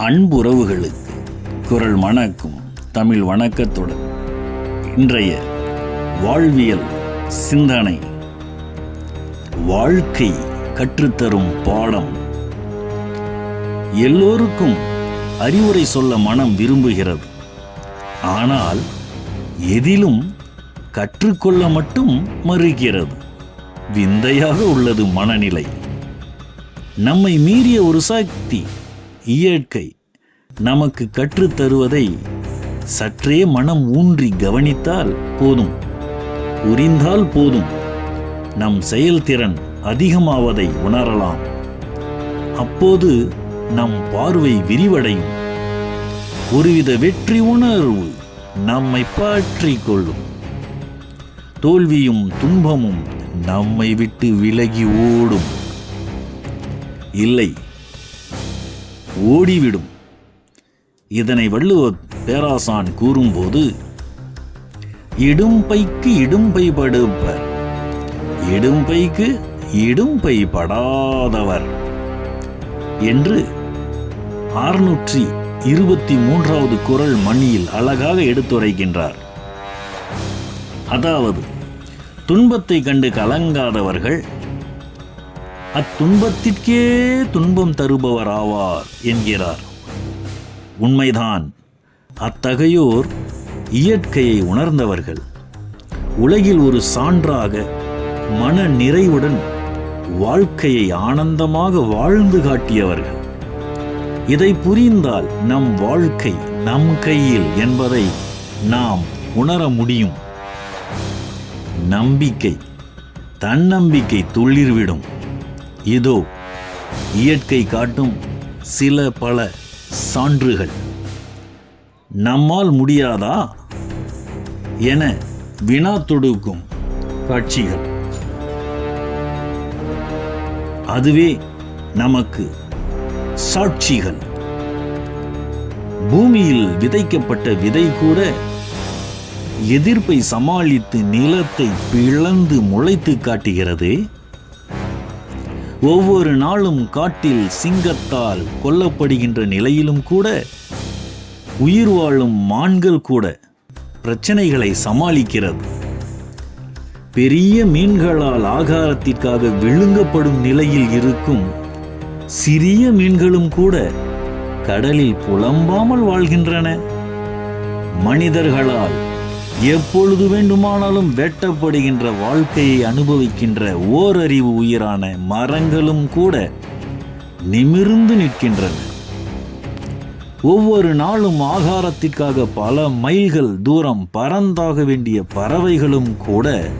அன்புறவுகளுக்கு குரல் வணக்கம் தமிழ் வணக்கத்துடன் இன்றைய வாழ்வியல் சிந்தனை வாழ்க்கை கற்றுத்தரும் பாடம். எல்லோருக்கும் அறிவுரை சொல்ல மனம் விரும்புகிறது. ஆனால் எதிலும் கற்றுக்கொள்ள மட்டும் மறுக்கிறது. விந்தையாக உள்ளது மனநிலை. நம்மை மீறிய ஒரு சக்தி இயற்கை. நமக்கு கற்றுத்தருவதை சற்றே மனம் ஊன்றி கவனித்தால் போதும். புரிந்தால் போதும். நம் செயல்திறன் அதிகமாவதை உணரலாம். அப்போது நம் பார்வை விரிவடையும். ஒருவித வெற்றி உணர்வு நம்மை பாற்றிக் கொள்ளும். தோல்வியும் துன்பமும் நம்மை விட்டு விலகி ஓடும். இல்லை ஓடிவிடும். இதனை வள்ளுவர் பேராசான் கூறும்போது இடும்பைக்கு இடும்பை படுப்பர் இடும்பைக்கு இடும்பை படாதவர் என்று அறுநூற்றி இருபத்தி மூன்றாவது குரல் மணியில் அழகாக எடுத்துரைக்கின்றார். அதாவது துன்பத்தை கண்டு கலங்காதவர்கள் அத்துன்பத்திற்கே துன்பம் தருபவர் ஆவார் என்கிறார். உண்மைதான். அத்தகையோர் இயற்கையை உணர்ந்தவர்கள். உலகில் ஒரு சான்றாக மன நிறைவுடன் வாழ்க்கையை ஆனந்தமாக வாழ்ந்து காட்டியவர்கள். இதை புரிந்தால் நம் வாழ்க்கை நம் கையில் என்பதை நாம் உணர முடியும். நம்பிக்கை தன்னம்பிக்கை துள்ளிர்விடும் இதோ இயற்கை காட்டும் சில பல சான்றுகள். நம்மால் முடியாதா? என வினா தொடுக்கும் காட்சிகள். அதுவே நமக்கு சாட்சிகள். பூமியில் விதைக்கப்பட்ட விதை கூட எதிர்ப்பை சமாளித்து நிலத்தை பிளந்து முளைத்து காட்டுகிறது. ஒவ்வொரு நாளும் காட்டில் சிங்கத்தால் கொல்லப்படுகின்ற நிலையிலும் கூட உயிர் வாழும் மான்கள் கூட பிரச்சனைகளை சமாளிக்கிறது. பெரிய மீன்களால் ஆகாரத்திற்காக விழுங்கப்படும் நிலையில் இருக்கும் சிறிய மீன்களும் கூட கடலில் புலம்பாமல் வாழ்கின்றன. மனிதர்களால் எப்பொழுது வேண்டுமானாலும் வெட்டப்படுகின்ற வாழ்க்கையை அனுபவிக்கின்ற ஓரறிவு உயிரான மரங்களும் கூட நிமிர்ந்து நிற்கின்றன. ஒவ்வொரு நாளும் ஆகாரத்திற்காக பல மைல்கள் தூரம் பறந்தாக வேண்டிய பறவைகளும் கூட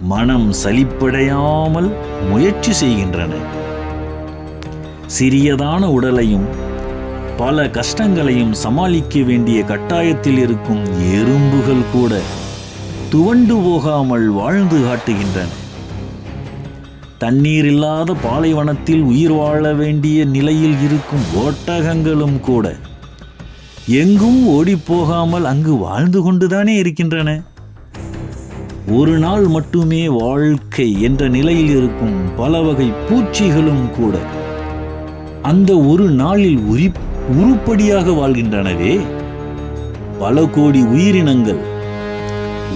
மனம் சலிப்படையாமல் முயற்சி செய்கின்றன. சிறியதான உடலையும் பல கஷ்டங்களையும் சமாளிக்க வேண்டிய கட்டாயத்தில் இருக்கும் எறும்புகள் கூட துவண்டு போகாமல் வாழ்ந்து காட்டுகின்றன. தண்ணீர் இல்லாத பாலைவனத்தில் உயிர் வாழ வேண்டிய நிலையில் இருக்கும் ஒட்டகங்களும் கூட எங்கும் ஓடிப்போகாமல் அங்கு வாழ்ந்து கொண்டுதானே இருக்கின்றன. ஒரு நாள் மட்டுமே வாழ்க்கை என்ற நிலையில் இருக்கும் பல வகை பூச்சிகளும் கூட அந்த ஒரு நாளில் உரி உருப்படியாக வாழ்கின்றனவே. பல கோடி உயிரினங்கள்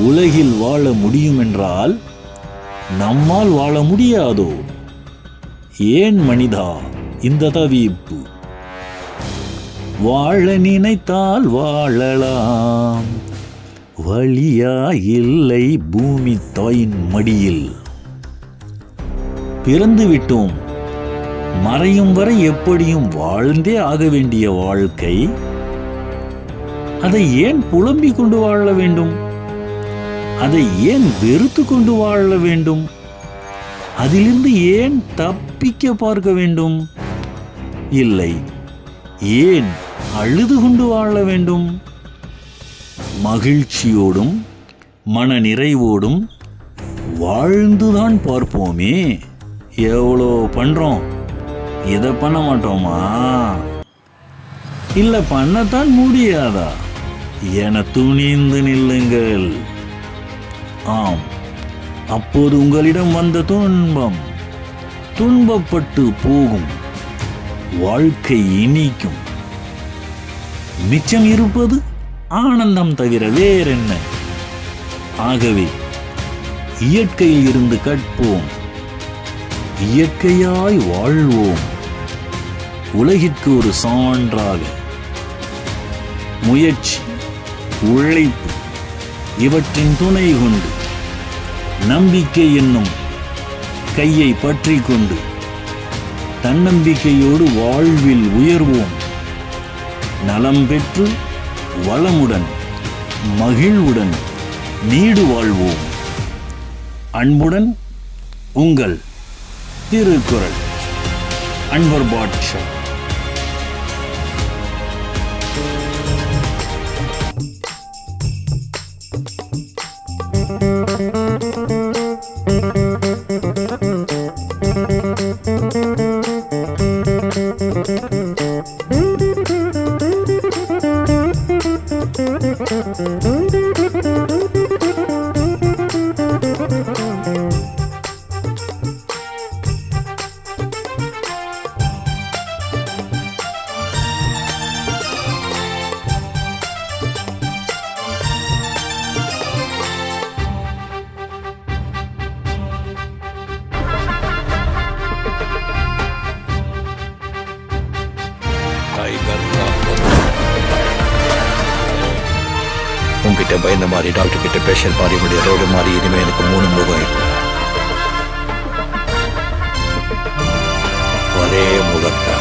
உலகில் வாழ முடியும் என்றால் நம்மால் வாழ முடியாதோ? ஏன் மனிதா இந்த தவிப்பு? வாழ நினைத்தால் வாழலாம். வழியா இல்லை பூமி தாயின் மடியில். பிறந்து விட்டோம் மறையும் வரை எப்படியும் வாழ்ந்தே ஆக வேண்டிய வாழ்க்கை. அதை ஏன் புலம்பிக் கொண்டு வாழ வேண்டும்? அதை ஏன் வெறுத்து கொண்டு வாழ வேண்டும்? அதிலிருந்து ஏன் தப்பிக்க பார்க்க வேண்டும்? இல்லை ஏன் அழுது கொண்டு வாழ வேண்டும்? மகிழ்ச்சியோடும் மன நிறைவோடும் வாழ்ந்துதான் பார்ப்போமே. எவ்வளோ பண்ணுறோம் இதை பண்ண மாட்டோமா? இல்லை பண்ணத்தான் முடியாதா? என துணிந்து நில்லுங்கள். ஆம் அப்போது உங்களிடம் வந்த துன்பம் துன்பப்பட்டு போகும். வாழ்க்கை இனிக்கும். மிச்சம் இருப்பது ஆனந்தம் தவிர வேறென்ன? ஆகவே இயற்கையில் இருந்து கற்போம். இயற்கையாய் வாழ்வோம். உலகிற்கு ஒரு சான்றாக. முயற்சி உழைப்பு இவற்றின் துணை கொண்டு நம்பிக்கை என்னும் கையை பற்றி கொண்டு தன்னம்பிக்கையோடு வாழ்வில் உயர்வோம். நலம் பெற்று வளமுடன் மகிழ்வுடன் நீடு வாழ்வோம். அன்புடன் உங்கள் திருக்குறள் அன்பர் பாட்ஷா. Mm-hmm. கிட்ட பயந்த மாதிரி டாக்டர் கிட்ட பேஷண்ட் மாதிரி இப்படி ரோடு மாதிரி இனிமே எனக்கு மூணு முகம் இல்லை. ஒரே முகத்தான்